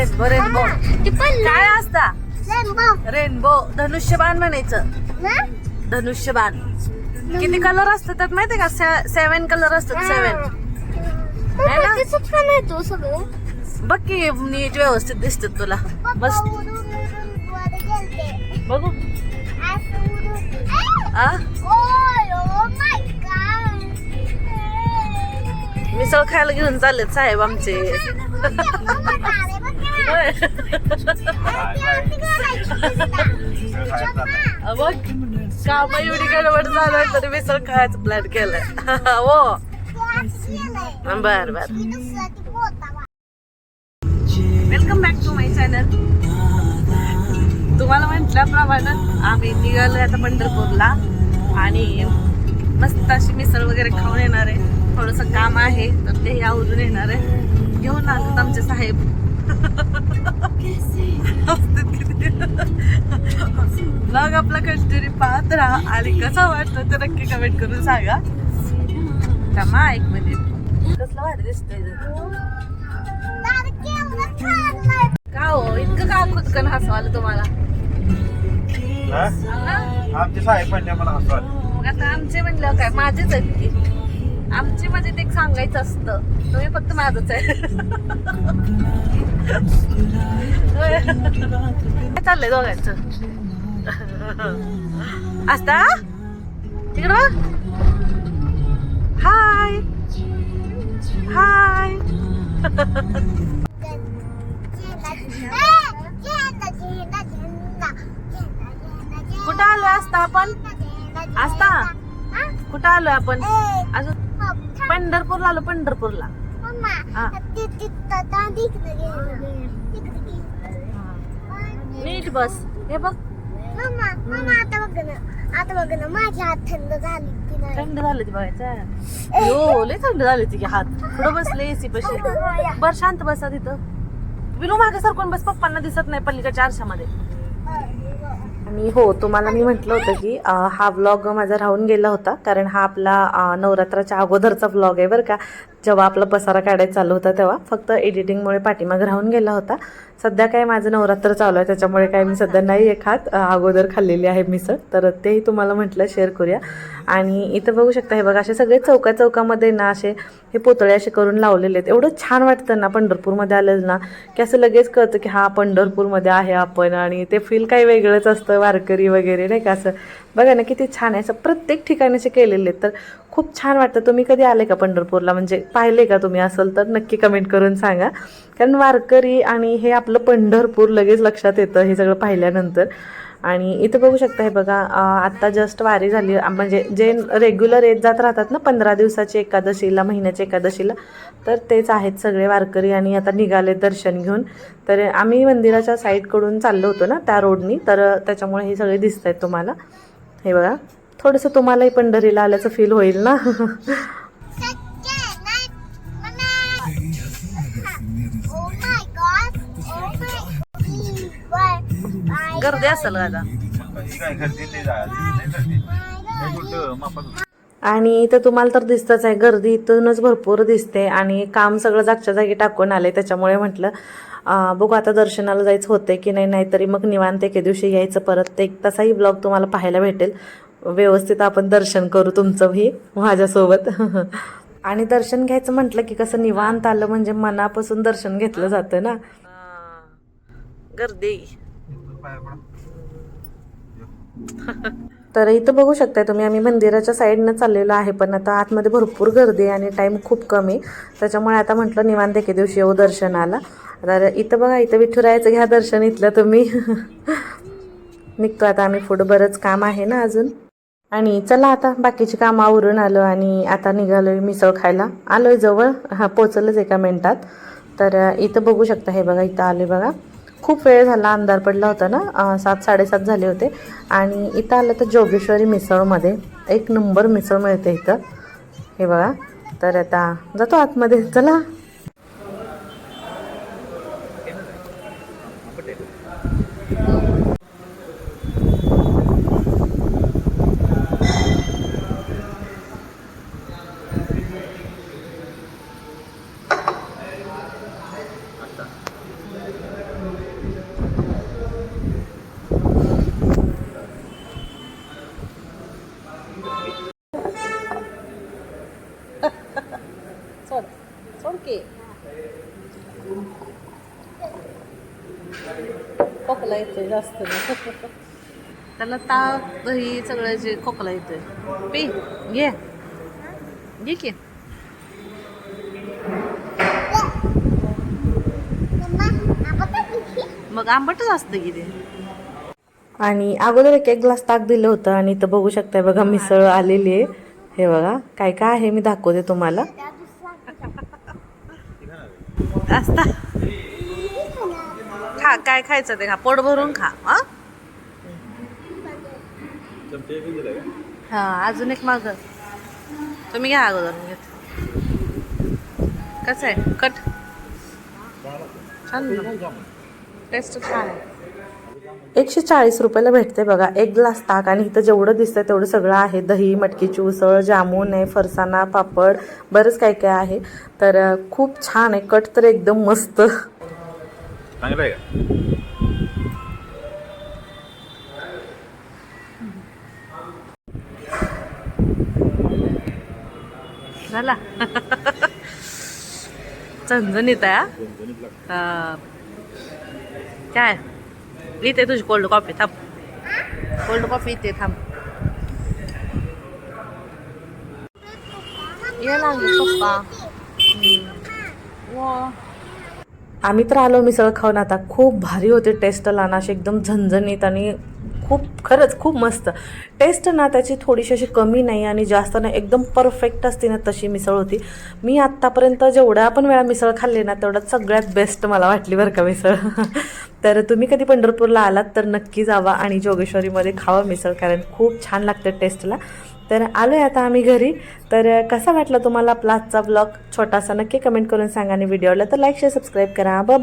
Rainbow rainbow काय असता? Rainbow rainbow धनुष्यबाण म्हणायचं. ना धनुष्यबाण. किती कलर असतात त्यात माहितीये का? सेवन कलर असतात सेवन है ना? दिसत पण आहे तो सगळं. बघ की नीट व्यवस्थित दिसतात तुला. मस्त. बघू. मिसळ खायला घेऊन चाललेत साहेब आमचे. मग काम एवढी गडबड झालं तरी मिसळ खायचं प्लॅन केलाय. हो. बर बर. Welcome back to my channel तुम्हाला म्हटल्याप्रमाणे आम्ही निघालो आता पंढरपूरला आणि मस्त अशी मिसळ वगैरे खाऊन येणार आहे. थोडंसं काम आहे तर ते आवरून येणार आहे. घेऊन आलोत आमचे साहेब. ब्लॉग आपला कंटिन्यू पाहत राहा आणि कसा वाटतो ते नक्की कमेंट करून सांगा. थांबा एक मिनिट कसलं भारी दिसतंय का हो? इतकं का खुदकन हसू आलं तुम्हाला? आमचे साहेब म्हणजे मला हसू आले. मग आता आमचे म्हणलं काय? माझेच आहेत की. आमचे म्हणजे ते एक सांगायचं असतं. तुम्ही फक्त माझच आहे. चाललंय दोघांचं. असता तिकडं. हाय. हाय. कुठं आलोय असता आपण? आस्था? कुठं आलोय आपण? अजून पंढरपूरला आलो पंढरपूरला. हा. नीट बस. हे बघ. आता बघ ना. आता बघ ना माझी हात थंड झाली की नाही? थंड झालं ती बघायचं यो लय थंड झाली ती हात. पुढं बसले एसी पशी? बर शांत बसा तिथं. विनू मागे सरकून बस पप्पांना दिसत नाही पल्लीकडच्या आरशामध्ये आणि हो तुम्हाला मी म्हटलं होतं की हा व्लॉग माझा राहून गेला होता. कारण हा आपला नवरात्राच्या अगोदरचा व्लॉग आहे बरं का. जेव्हा आपला पसारा काढायचा चालू होता तेव्हा फक्त एडिटिंगमुळे पाठीमाग राहून गेला होता. सध्या काय माझं नवरात्र चालू आहे त्याच्यामुळे काय मी सध्या नाही एक हात अगोदर खाल्लेली आहे मिसळ. तर तेही तुम्हाला म्हटलं शेअर करूया. आणि इथं बघू शकता हे बघा असे सगळे चौका चौकामध्ये ना असे हे पुतळे असे करून लावलेले आहेत. एवढं छान वाटतं ना पंढरपूरमध्ये आलं ना की असं लगेच कळतं की हा पंढरपूरमध्ये आहे आपण आणि ते फील काही वेगळंच असतं वारकरी वगैरे नाही का असं. बघा ना किती छान आहे असं प्रत्येक ठिकाणी असे केलेले आहेत. तर खूप छान वाटतं. तुम्ही कधी आले का पंढरपूरला? म्हणजे पाहिले का तुम्ही असेल तर नक्की कमेंट करून सांगा. कारण वारकरी आणि हे आपलं पंढरपूर लगेच लक्षात येतं हे सगळं पाहिल्यानंतर. आणि इथं बघू शकता हे बघा आत्ता जस्ट वारी झाली. म्हणजे जे रेग्युलर येत जात राहतात ना पंधरा दिवसाची एकादशीला महिन्याच्या एकादशीला तर तेच आहेत सगळे वारकरी आणि आता निघाले दर्शन घेऊन. तर आम्ही मंदिराच्या साईडकडून चाललो होतो ना त्या रोडनी तर त्याच्यामुळे हे सगळे दिसत आहेत तुम्हाला. हे बघा. थोडंसं तुम्हालाही पंढरीला आल्याचं फील होईल ना? गर्दी असेल आणि इथं तुम्हाला तर दिसतच आहे गर्दी इथूनच भरपूर दिसते आणि काम सगळं जागच्या जागी टाकून आले त्याच्यामुळे म्हटलं बघू आता दर्शनाला जायचं होते की नाही नाहीतरी मग निवांत एके दिवशी यायचं परत. एक तसाही ब्लॉग तुम्हाला पाहायला भेटेल. व्यवस्थित आपण दर्शन करू तुमचंही माझ्यासोबत. आणि दर्शन घ्यायचं म्हटलं की कसं निवांत आलं म्हणजे मनापासून दर्शन घेतलं जातं ना. गर्दी. तर इथं बघू शकताय तुम्ही आम्ही मंदिराच्या साईडनं चाललेलो आहे पण आता आतमध्ये भरपूर गर्दी आणि टाईम खूप कमी. त्याच्यामुळे आता म्हटलं निवांत एके दिवशी येऊ दर्शनाला. तर इथं बघा इथं विठुरायाचं घ्या दर्शन इथलं तुम्ही. निघतो आता आम्ही पुढं बरंच काम आहे ना अजून. आणि चला आता बाकीची कामं आवरून आलो आणि आता निघालोय मिसळ खायला. आलोय जवळ हा पोचलंच एका मिनटात. तर इथं बघू शकता हे बघा इथं आले बघा. खूप वेळ झाला अंधार पडला होता ना सात साडेसात झाले होते. आणि इथं आलं तर जोगेश्वरी मिसळमध्ये एक नंबर मिसळ मिळते इथं. हे बघा तर आता जातो आतमध्ये चला. खोकला येतोय जास्त. त्याला ताप दही सगळं जे खोकला येतोय. पी घे. घे की. मग आंबटच असतं की ते. आणि अगोदर एक एक ग्लास ताक दिलं होतं आणि इथं बघू शकताय बघा मिसळ आलेली आहे. हे बघा काय काय आहे मी दाखवते तुम्हाला. असता खा काय खायचं ते खा. पोट भरून खा हा? हा अजून एक माग. तुम्ही घ्या अगोदर मी कसं आहे? कट. छान टेस्ट छान आहे. एकशे चाळीस रुपयाला भेटते बघा. एक ग्लास ताक आणि इथं जेवढं दिसतंय तेवढं सगळं आहे. दही मटकीची उसळ जामून आहे फरसाणा पापड बरंच काय काय आहे. तर खूप छान आहे. कट तर एकदम मस्त. झाला. आहे. काय? इथे तुझी कोल्ड कॉफी थांब. कोल्ड कॉफी इथे थांब. ये लागली पप्पा. आम्ही तर आलो मिसळ खाऊन आता खूप भारी होते टेस्ट ना अशी एकदम झणझणीत आणि खूप खरंच खूप मस्त. टेस्ट ना त्याची थोडीशी अशी कमी नाही आणि जास्त नाही एकदम परफेक्ट असते ना तशी मिसळ होती. मी आत्तापर्यंत जेवढ्या पण वेळा मिसळ खाल्ली ना तेवढ्यात सगळ्यात बेस्ट मला वाटली बरं का मिसळ. तर तुम्ही कधी पंढरपूरला आलात तर नक्की जावा आणि जोगेश्वरीमध्ये खावा मिसळ कारण खूप छान लागतं टेस्टला तर आलो आहे आता आम्ही घरी. तर कसा वाटला तुम्हाला आपला आजचा ब्लॉग छोटासा नक्की कमेंट करून सांगा आणि व्हिडिओला तर लाईक शेअर सबस्क्राईब करा. बाय